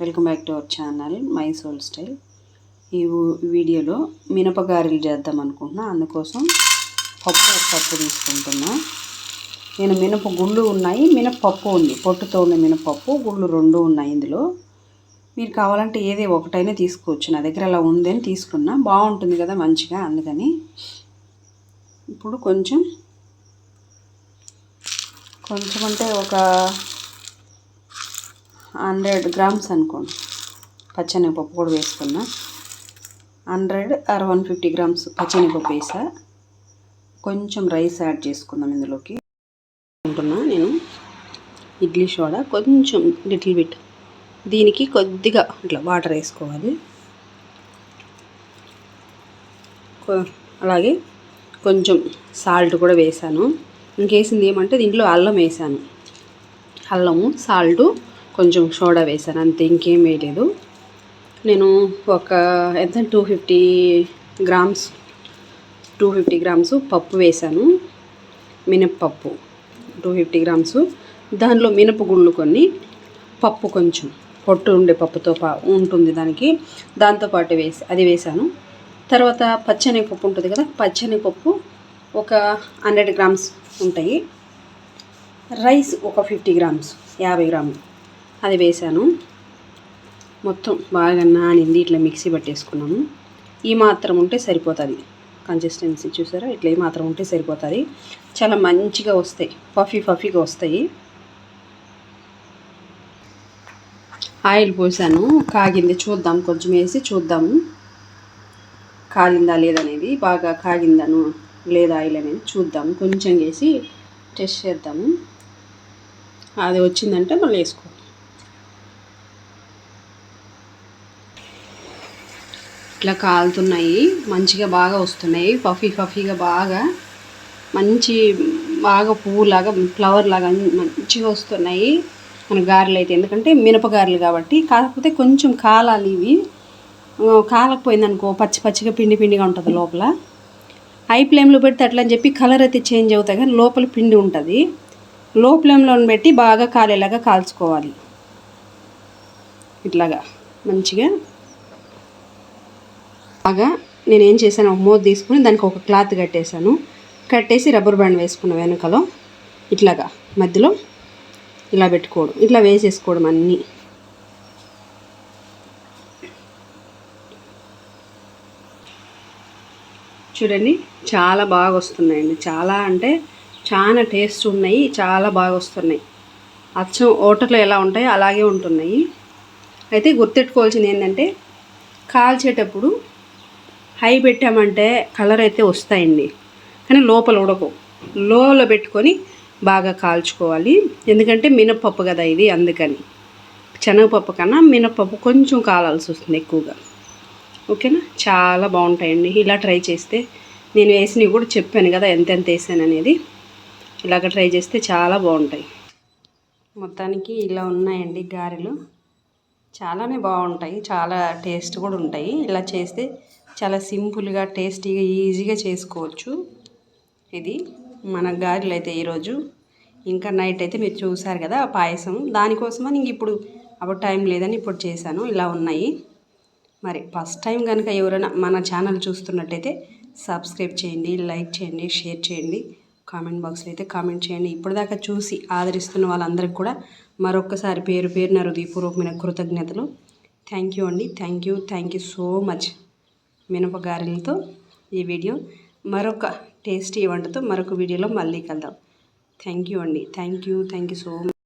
Welcome back to our channel my soul style. ఈ వీడియోలో మినపగారెలు చేద్దాం అనుకుంటున్నా. అందుకోసం పప్పు ఒక కప్పు తీసుకుంటున్నా. నేను మినప గుళ్ళు ఉన్నాయి మినపప్పు ఉంది. పొట్టుతో ఉన్న మినపప్పు గుళ్ళు రెండు ఉన్నాయి ఇందులో. మీరు కావాలంటే ఏదే ఒకటైనా తీసుకోవచ్చు. నా దగ్గర అలా ఉందని తీసుకున్నా. బాగుంటుంది కదా మంచిగా అందుకని. ఇప్పుడు కొంచెం కొంచెం అంటే ఒక హండ్రెడ్ గ్రామ్స్ అనుకోండి. పచ్చనిపప్పు కూడా వేసుకున్నా. Hundred or one fifty grams పచ్చనిపప్పు వేసా. కొంచెం రైస్ యాడ్ చేసుకుందాం ఇందులోకి. అనుకుంటున్నా నేను. ఇడ్లీ సోడా కొంచెం లిటిల్ బిట్. దీనికి కొద్దిగా ఇట్లా వాటర్ వేసుకోవాలి. అలాగే కొంచెం సాల్ట్ కూడా వేసాను. ఇంకేసింది ఏమంటే దీంట్లో అల్లం వేసాను. అల్లము సాల్టు కొంచెం సోడా వేసాను అంతే ఇంకేం వేయలేదు నేను ఒక ఎంత two fifty grams two fifty grams పప్పు వేసాను మినప్పప్పు టూ ఫిఫ్టీ గ్రామ్స్. దానిలో మినపగుళ్ళు కొన్ని పప్పు కొంచెం పొట్టు ఉండే పప్పుతో పా ఉంటుంది దానికి. దాంతోపాటు వేసి అది వేసాను తర్వాత పచ్చని పప్పు ఉంటుంది కదా పచ్చని పప్పు ఒక హండ్రెడ్ గ్రామ్స్ ఉంటాయి. రైస్ ఒక ఫిఫ్టీ గ్రామ్స్ యాభై గ్రాములు. అది వేసాను మొత్తం బాగా నానింది. ఇట్లా మిక్సీ పట్టేసుకున్నాము ఈ మాత్రం ఉంటే సరిపోతుంది. కన్సిస్టెన్సీ చూసారా? ఇట్లా ఈ మాత్రం ఉంటే సరిపోతుంది. చాలా మంచిగా వస్తాయి. పఫీ పఫీగా వస్తాయి. ఆయిల్ పోసాను. కాగింది చూద్దాం. కొంచెం వేసి చూద్దాము కాగిందా లేదనేది బాగా కాగిందను లేదా ఆయిల్ అనేది చూద్దాం. కొంచెం వేసి టెస్ట్ చేద్దాము. అది వచ్చిందంటే మళ్ళీ వేసుకో. ఇట్లా కాలుతున్నాయి. మంచిగా బాగా వస్తున్నాయి. పఫీ పఫీగా బాగా. మంచి బాగా పువ్వులాగా ఫ్లవర్ లాగా మంచిగా వస్తున్నాయి. మన గారెలు అయితే. ఎందుకంటే మినపగారెలు కాబట్టి. కాకపోతే కొంచెం కాలాలి ఇవి. కాలకపోయిందనుకో పచ్చి పచ్చిగా పిండి పిండిగా ఉంటుంది లోపల. హై ఫ్లేమ్లో పెడితే అట్లా అని చెప్పి కలర్ అయితే చేంజ్ అవుతాయి. కానీ లోపల పిండి ఉంటుంది. లో ఫ్లేమ్లో పెట్టి బాగా కాలేలాగా కాల్చుకోవాలి. ఇట్లాగా. మంచిగా అలాగా నేను ఏం చేశాను ఒక మూత తీసుకుని దానికి ఒక క్లాత్ కట్టేశాను. కట్టేసి రబ్బర్ బ్యాండ్ వేసుకున్న వెనుకలో ఇట్లాగా మధ్యలో ఇలా పెట్టుకోవడం ఇట్లా వేసేసుకోవడం అన్నీ. చూడండి చాలా బాగా వస్తున్నాయండి. చాలా అంటే చాలా టేస్ట్ ఉన్నాయి చాలా బాగా వస్తున్నాయి. అచ్చం ఓటర్లో ఎలా ఉంటాయో అలాగే ఉంటున్నాయి. అయితే గుర్తెట్టుకోవాల్సింది ఏంటంటే కాల్చేటప్పుడు హై పెట్టామంటే కలర్ అయితే వస్తాయండి. కానీ లోపల ఉడకవు లోలో పెట్టుకొని బాగా కాల్చుకోవాలి. ఎందుకంటే మినప్పప్పు కదా ఇది అందుకని. శనగపప్పు కన్నా మినప్పప్పు కొంచెం కాలాల్సి వస్తుంది ఎక్కువగా. ఓకేనా? చాలా బాగుంటాయండి. ఇలా ట్రై చేస్తే నేను వేసినవి కూడా చెప్పాను కదా ఎంతెంత వేసాను అనేది. ఇలాగ ట్రై చేస్తే చాలా బాగుంటాయి. మొత్తానికి ఇలా ఉన్నాయండి గారెలు. చాలానే బాగుంటాయి. చాలా టేస్ట్ కూడా ఉంటాయి. ఇలా చేస్తే చాలా సింపుల్గా టేస్టీగా ఈజీగా చేసుకోవచ్చు. ఇది మన గారెలు అయితే ఈరోజు. ఇంకా నైట్ అయితే మీరు చూసారు కదా పాయసం. దానికోసమని ఇంక ఇప్పుడు అప్పుడు టైం లేదని ఇప్పుడు చేశాను. ఇలా ఉన్నాయి. మరి ఫస్ట్ టైం కనుక ఎవరైనా మన ఛానల్ చూస్తున్నట్టయితే సబ్స్క్రైబ్ చేయండి లైక్ చేయండి షేర్ చేయండి. కామెంట్ బాక్స్లో అయితే కామెంట్ చేయండి. ఇప్పటిదాకా చూసి ఆదరిస్తున్న వాళ్ళందరికీ కూడా మరొక్కసారి పేరు పేరున హృదయపూర్వకమైన కృతజ్ఞతలు. థ్యాంక్ యూ అండి. Thank you. Thank you so much. మినపగారెలతో ఈ వీడియో. మరొక టేస్టీ వంటతో మరొక వీడియోలో మళ్ళీ కలుద్దాం. థ్యాంక్ యూ అండి. Thank you. Thank you so much